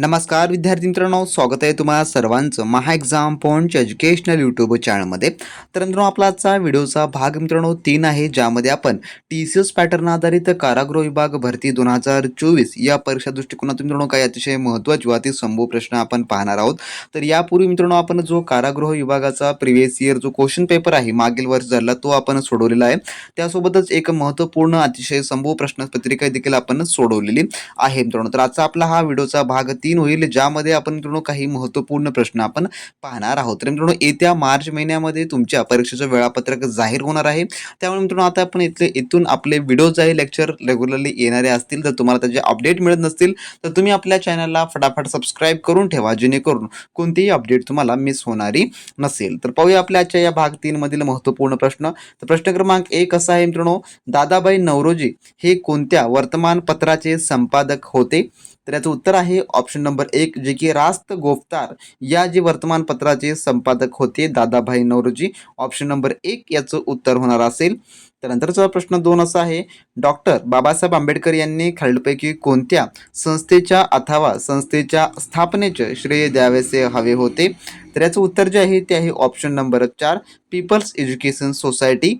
नमस्कार विद्यार्थी मित्रांनो स्वागत आहे तुम्हाला सर्वांचं Maha exam point educational YouTube चॅनलमध्ये तर मित्रांनो आपला आजचा व्हिडिओचा भाग मित्रांनो तीन आहे. ज्यामध्ये आपण टी सी एस पॅटर्न आधारित कारागृह विभाग भरती दोन हजार चोवीस या परीक्षा दृष्टिकोनातून मित्रांनो काही अतिशय महत्त्वाचे व अति संभव प्रश्न आपण पाहणार आहोत. तर यापूर्वी मित्रांनो आपण जो कारागृह विभागाचा प्रिव्हियस इयर जो क्वेश्चन पेपर आहे मागील वर्ष झाला तो आपण सोडवलेला आहे. त्यासोबतच एक महत्त्वपूर्ण अतिशय संभव प्रश्नपत्रिका देखील आपण सोडवलेली आहे मित्रांनो. तर आजचा आपला हा व्हिडिओचा भाग तीन होईल ज्यामध्ये आपण मित्रांनो काही महत्त्वपूर्ण प्रश्न आपण पाहणार आहोत. तर मित्रांनो येत्या मार्च महिन्यामध्ये तुमच्या परीक्षेचं वेळापत्रक जाहीर होणार आहे. त्यामुळे मित्रांनो आता आपण इथले इथून आपले व्हिडिओज आहे लेक्चर रेग्युलरली येणारे असतील तर तुम्हाला त्याचे अपडेट मिळत नसतील तर तुम्ही आपल्या चॅनलला फटाफट सबस्क्राईब करून ठेवा जेणेकरून कोणतीही अपडेट तुम्हाला मिस होणारी नसेल. तर पाहूया आपल्या आजच्या या भाग तीनमधील महत्त्वपूर्ण प्रश्न. तर प्रश्न क्रमांक एक असा आहे मित्रांनो दादाबाई नवरोजी हे कोणत्या वर्तमानपत्राचे संपादक होते? तर याचं उत्तर आहे ऑप्शन नंबर एक जे की रास्त गोफ्तार या जे वर्तमानपत्राचे संपादक होते दादाभाई नवरोजी. ऑप्शन नंबर एक याचं उत्तर होणार असेल. त्यानंतरचा प्रश्न दोन असा आहे. डॉक्टर बाबासाहेब आंबेडकर यांनी खालीलपैकी कोणत्या संस्थेच्या अथवा संस्थेच्या स्थापनेचे श्रेय द्यावेसे हवे होते? तर याचं उत्तर जे आहे ते आहे ऑप्शन नंबर चार पीपल्स एज्युकेशन सोसायटी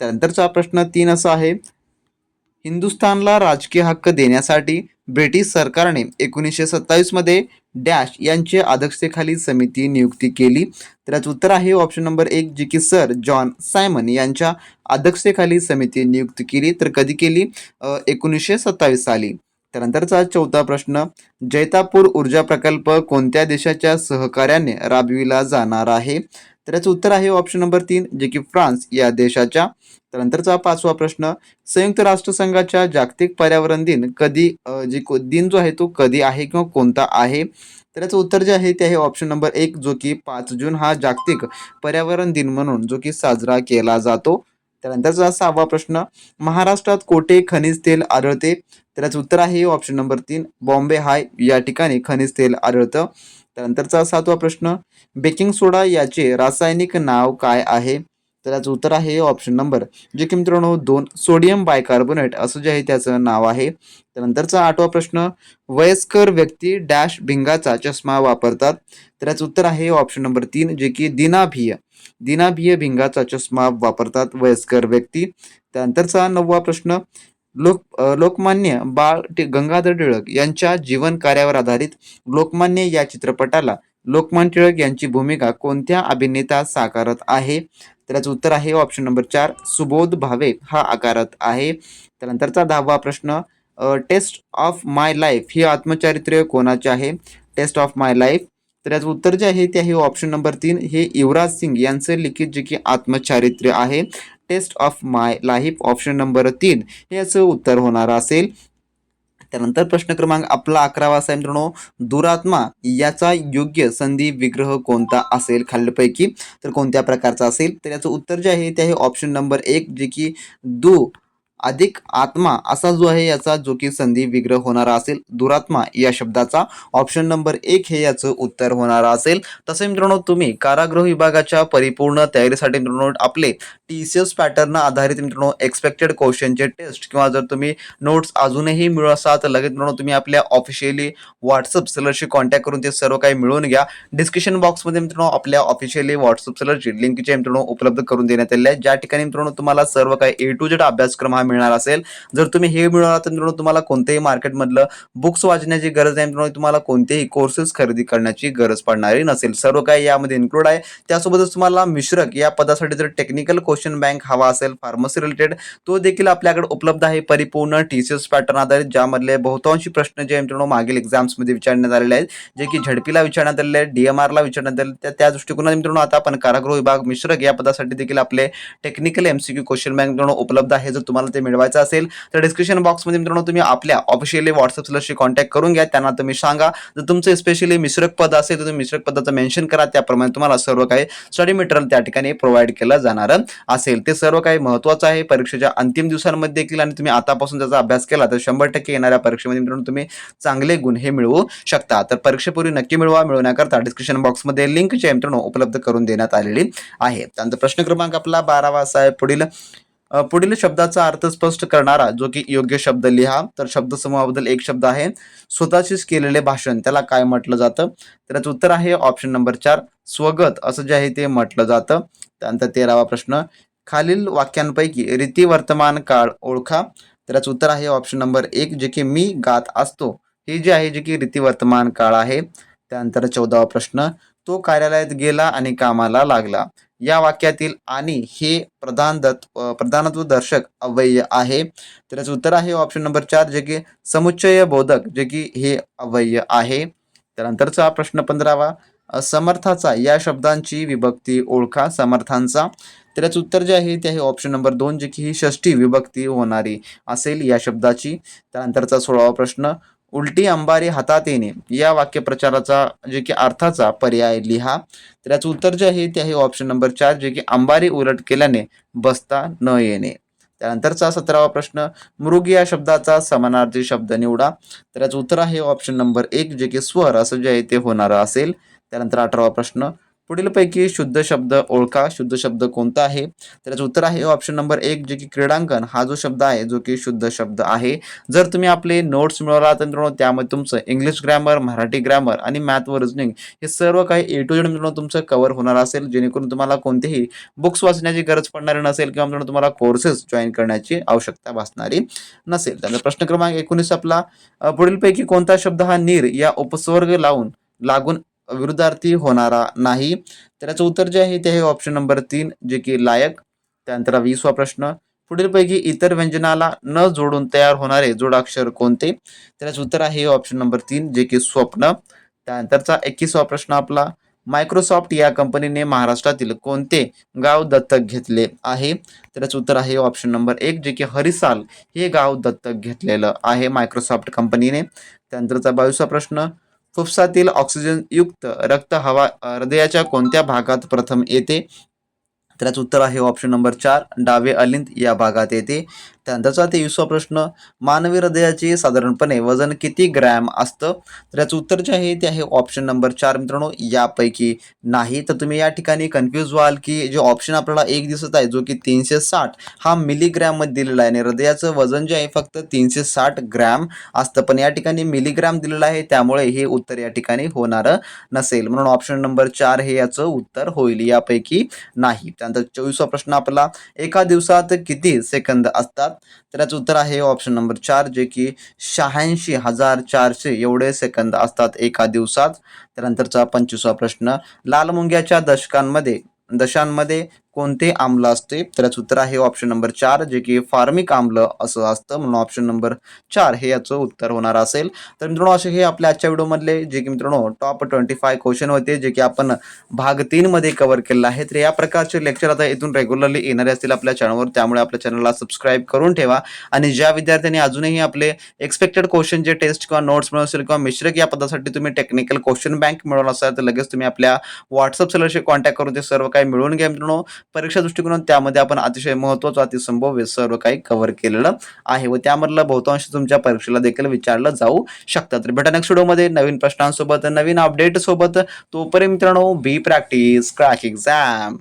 त्यानंतरचा प्रश्न तीन असा आहे. हिंदुस्थानला राजकीय हक्क देण्यासाठी ब्रिटिश सरकारने एकोणीसशे सत्तावीसमध्ये डॅश यांच्या अध्यक्षतेखाली समिती नियुक्ती केली. तर याचं उत्तर आहे ऑप्शन नंबर एक जे की सर जॉन सायमन यांच्या अध्यक्षतेखाली समिती नियुक्त केली तर कधी केली? एकोणीसशे सत्तावीस साली. त्यानंतरचा चौथा प्रश्न जैतापूर ऊर्जा प्रकल्प कोणत्या देशाच्या सहकार्याने राबविला जाणार आहे? तर याचं उत्तर आहे ऑप्शन नंबर तीन जे की फ्रान्स या देशाच्या. त्यानंतरचा पाचवा प्रश्न संयुक्त राष्ट्रसंघाच्या जागतिक पर्यावरण दिन कधी जे को- दिन जो आहे तो कधी आहे किंवा कोणता आहे? तर याचं उत्तर जे आहे ते आहे ऑप्शन नंबर एक जो की पाच जून हा जागतिक पर्यावरण दिन म्हणून जो की साजरा केला जातो. त्यानंतरचा सहावा प्रश्न महाराष्ट्रात कोठे खनिज तेल आढळते? तर याचं उत्तर आहे ऑप्शन नंबर तीन बॉम्बे हाय या ठिकाणी खनिज तेल आढळतं. त्यानंतरचा सातवा प्रश्न बेकिंग सोडा याचे रासायनिक नाव काय आहे? तर याचं उत्तर आहे ऑप्शन नंबर जे की मित्रांनो दोन सोडियम बायकार्बोनेट असं जे आहे त्याचं नाव आहे. त्यानंतरचा आठवा प्रश्न वयस्कर व्यक्ती डॅश भिंगाचा चष्मा वापरतात. तर याचं उत्तर आहे ऑप्शन नंबर तीन जे की दिनाभिय. दिनाभिय भिंगाचा चष्मा वापरतात वयस्कर व्यक्ती. त्यानंतरचा नववा प्रश्न लोक लोकमान्य बाळ गंगाधर टिळक यांच्या जीवन कार्यावर आधारित लोकमान्य या चित्रपटाला लोकमान्य टिळक यांची भूमिका कोणत्या अभिनेता साकारत आहे? त्याचं उत्तर आहे ऑप्शन नंबर चार सुबोध भावे हा आकारत आहे. त्यानंतरचा दहावा प्रश्न टेस्ट ऑफ माय लाईफ ही आत्मचारित्र्य कोणाचे आहे? टेस्ट ऑफ माय लाईफ तर याचं उत्तर जे आहे ते आहे ऑप्शन नंबर तीन हे युवराज सिंग यांचं लिखित जे की आत्मचारित्र्य आहे. Test of My Life option number तीन. हे याचं उत्तर होणार असेल. त्यानंतर प्रश्न क्रमांक आपला अकरावा असा मित्रांनो. दुरात्मा याचा योग्य संधी विग्रह कोणता असेल खालीलपैकी? तर कोणत्या प्रकारचा असेल? तर याचं उत्तर जे आहे ते आहे ऑप्शन नंबर एक जे की दु. अधिक आत्मा असा जो आहे याचा जो की संधी विग्रह होणारा असेल दुरात्मा या शब्दाचा ऑप्शन नंबर एक हे याचं उत्तर होणारा असेल. तसे मित्रांनो तुम्ही कारागृह विभागाच्या परिपूर्ण तयारीसाठी मित्रांनो आपले टी सी एस पॅटर्न आधारित मित्रांनो एक्सपेक्टेड क्वेश्चनचे टेस्ट किंवा जर तुम्ही नोट्स अजूनही मिळू असाल तर लगेच मित्रांनो तुम्ही आपल्या ऑफिशियली व्हॉट्सअप सेलरशी कॉन्टॅक्ट करून ते सर्व काही मिळवून घ्या. डिस्क्रिप्शन बॉक्समध्ये मित्रांनो आपल्या ऑफिशियली व्हॉट्सअप सेलरची लिंकचे मित्रांनो उपलब्ध करून देण्यात आले आहे. ज्या ठिकाणी मित्रांनो तुम्हाला सर्व काही ए टू जेड अभ्यासक्रम हा मिळणार असेल. जर तुम्ही हे मिळवणार तर मित्रांनो तुम्हाला कोणत्याही मार्केटमधलं बुक्स वाचण्याची गरज नाही मित्रांनो तुम्हाला कोणतेही कोर्सेस खरेदी करण्याची गरज पडणारी नसेल. सर्व काही यामध्ये इन्क्लूड आहे. त्यासोबतच तुम्हाला मिश्रक या पदासाठी जर टेक्निकल क्वेश्चन बँक हवा असेल फार्मसी रिलेटेड तो देखील आपल्याकडे उपलब्ध आहे. परिपूर्ण टी सी एस पॅटर्न आधारित ज्यामधले बहुतांशी प्रश्न जे आहे मित्रांनो मागील एक्झाम्समध्ये विचारण्यात आलेले आहेत. जे की झडपीला विचारण्यात आलेले आहेत डीएमआरला विचारण्यात आले त्या त्या दृष्टिकोनात मित्रांनो आता आपण कारागृह विभाग मिश्रक या पदासाठी देखील आपले टेक्निकल एमसीक्यू क्वेश्चन बँक मित्रांनो उपलब्ध आहे. जर तुम्हाला ते मिळवायचं असेल तर डिस्क्रिप्शन बॉक्समध्ये मित्रांनो तुम्ही आपल्या ऑफिशियली व्हॉट्सअप सेलरशी कॉन्टॅक्ट करून घ्या. त्यांना तुम्ही सांगा. जर तुमचं स्पेशली मिश्रक पद असेल तर तुम्ही मिश्रक पदाचं मेन्शन करा. त्याप्रमाणे तुम्हाला सर्व काही स्टडी मटेरियल त्या ठिकाणी प्रोव्हाइड केलं जाणार असेल. ते सर्व काही महत्त्वाचं आहे. परीक्षेच्या अंतिम दिवसांमध्ये देखील आणि तुम्ही आतापासून त्याचा अभ्यास केला तर शंभर टक्के येणाऱ्या परीक्षेमध्ये मित्रांनो तुम्ही चांगले गुण हे मिळवू शकता. तर परीक्षेपूर्वी नक्की मिळवा. मिळवण्याकरता डिस्क्रिप्शन बॉक्समध्ये लिंक जे मित्रांनो उपलब्ध करून देण्यात आलेली आहे. त्यानंतर प्रश्न क्रमांक आपला बारावा असा आहे. पुढील पुढील शब्दाचा अर्थ स्पष्ट करणारा जो की योग्य शब्द लिहा. तर शब्दसमूहाबद्दल एक शब्द आहे स्वतःशीच केलेले भाषण. त्याला काय म्हटलं जातं? तर याचं उत्तर आहे ऑप्शन नंबर चार स्वगत. असं जे आहे ते म्हटलं जातं. त्यानंतर तेरावा प्रश्न खालील वाक्यांपैकी रीती वर्तमान काळ ओळखा. तर याचं उत्तर आहे ऑप्शन नंबर एक जे की मी गात असतो. हे जे आहे जे की रीती वर्तमान काळ आहे. त्यानंतर चौदावा प्रश्न तो कार्यालयात गेला आणि कामाला लागला. या वाक्यातील आणि हे प्रधान दत्त प्रधानत्व दर्शक अव्यय आहे. तर याचं उत्तर आहे ऑप्शन नंबर चार जे की समुच्चय बोधक जे की हे अव्यय आहे. त्यानंतरचा प्रश्न पंधरावा समर्थाचा या शब्दांची विभक्ती ओळखा समर्थांचा. तर याचं उत्तर जे आहे ते आहे ऑप्शन नंबर दोन जे की ही षष्टी विभक्ती होणारी असेल या शब्दाची. त्यानंतरचा सोळावा प्रश्न उलटी अंबारी हातात येणे. या वाक्यप्रचाराचा जे की अर्थाचा पर्याय लिहा. तर याचं उत्तर जे आहे ते आहे ऑप्शन नंबर चार जे की अंबारी उलट केल्याने बसता न येणे. त्यानंतरचा सतरावा प्रश्न मृग या शब्दाचा समानार्थी शब्द निवडा. तर याचं उत्तर आहे ऑप्शन नंबर एक जे की स्वर असं जे आहे ते होणारं असेल. त्यानंतर अठरावा प्रश्न पुढीलपैकी शुद्ध शब्द ओळखा. शुद्ध शब्द कोणता आहे? तर याचं उत्तर आहे हो, ऑप्शन नंबर एक जे की क्रीडांकन हा जो शब्द आहे जो की शुद्ध शब्द आहे. जर तुम्ही आपले नोट्स मिळवला तर मित्रांनो त्यामध्ये तुमचं इंग्लिश ग्रॅमर मराठी ग्रॅमर आणि मॅथ व रिजनिंग हे सर्व काही ए टू जेड मित्रांनो तुमचं कव्हर होणार असेल. जेणेकरून तुम्हाला कोणतेही बुक्स वाचण्याची गरज पडणारी नसेल किंवा मित्रांनो तुम्हाला कोर्सेस जॉईन करण्याची आवश्यकता भासणारी नसेल. त्यानंतर प्रश्न क्रमांक एकोणीस आपला. पुढीलपैकी कोणता शब्द हा नीर या उपस्वर्ग लावून लागून विरुद्धार्थी होणारा नाही. तर याचं उत्तर जे आहे ते आहे ऑप्शन नंबर तीन जे की लायक. त्यानंतर वीसवा प्रश्न. पुढीलपैकी इतर व्यंजनाला न जोडून तयार होणारे जोडाक्षर कोणते? तर याचं उत्तर आहे ऑप्शन नंबर तीन जे की स्वप्न. त्यानंतरचा एकवीसवा प्रश्न आपला. मायक्रोसॉफ्ट या कंपनीने महाराष्ट्रातील कोणते गाव दत्तक घेतले आहे? तर याचं उत्तर आहे ऑप्शन नंबर एक जे की हरिसाल हे गाव दत्तक घेतलेलं आहे मायक्रोसॉफ्ट कंपनीने. त्यानंतरचा बावीसवा प्रश्न. फुफ्सातील ऑक्सिजन युक्त रक्त हवा हृदयाच्या कोणत्या भागात प्रथम येते? तर उत्तर आहे ऑप्शन नंबर चार डावे अलिंद या भागात येते. त्यानंतरचा तेवीसवा प्रश्न मानवी हृदयाचे साधारणपणे वजन किती ग्रॅम असतं? तर याचं उत्तर जे आहे ते आहे ऑप्शन नंबर चार मित्रांनो यापैकी नाही. तर तुम्ही या ठिकाणी कन्फ्यूज व्हाल की जे ऑप्शन आपल्याला एक दिसत आहे जो की तीनशे साठ हा मिलीग्रॅममध्ये दिलेला आहे. आणि हृदयाचं वजन जे आहे फक्त तीनशे साठ ग्रॅम असतं. पण या ठिकाणी मिलीग्रॅम दिलेलं आहे त्यामुळे हे उत्तर या ठिकाणी होणारं नसेल. म्हणून ऑप्शन नंबर चार हे याचं उत्तर होईल यापैकी नाही. त्यानंतर चोवीसवा प्रश्न आपला एका दिवसात किती सेकंद असतात? तर याचं उत्तर आहे ऑप्शन नंबर चार जे की शहाऐंशी हजार चारशे एवढे सेकंद असतात एका दिवसात. त्यानंतरचा पंचवीसवा प्रश्न लाल मुंग्याच्या दशकांमध्ये दशांमध्ये कोणते आम्ल असते? तर याचं उत्तर आहे ऑप्शन नंबर चार जे की फार्मिक आम्ल असं असतं. म्हणून ऑप्शन नंबर चार हे याचं उत्तर होणार असेल. तर मित्रांनो असे हे आपल्या आजच्या व्हिडिओमधले जे की मित्रांनो टॉप ट्वेंटी फाय क्वेश्चन होते जे की आपण भाग तीनमध्ये कव्हर केलेलं आहे तर या प्रकारचे लेक्चर आता इथून रेग्युलरली येणारे असतील आपल्या चॅनलवर त्यामुळे आपल्या चॅनलला सबस्क्राईब करून ठेवा. आणि ज्या विद्यार्थ्यांनी अजूनही आपले एक्सपेक्टेड क्वेश्चन जे टेस्ट किंवा नोट्स मिळवून असेल किंवा मिश्रक या पदासाठी तुम्ही टेक्निकल क्वेश्चन बँक मिळवलं असाल तर लगेच तुम्ही आपल्या व्हॉट्सअप सेलरशी कॉन्टॅक्ट करून ते सर्व काही मिळवून घ्या मित्रांनो. परीक्षा दृष्टिकोन त्यामध्ये आपण अतिशय महत्त्वाचं अतिसंभव्य सर्व काही कव्हर केलेलं आहे. व त्यामधलं बहुतांश तुमच्या परीक्षेला देखील विचारलं जाऊ शकतं. तर भेटा नेक्स्ट व्हिडिओमध्ये नवीन प्रश्नांसोबत नवीन अपडेट सोबत. तोपर्यंत मित्रांनो बी प्रॅक्टिस क्रॅक एक्झाम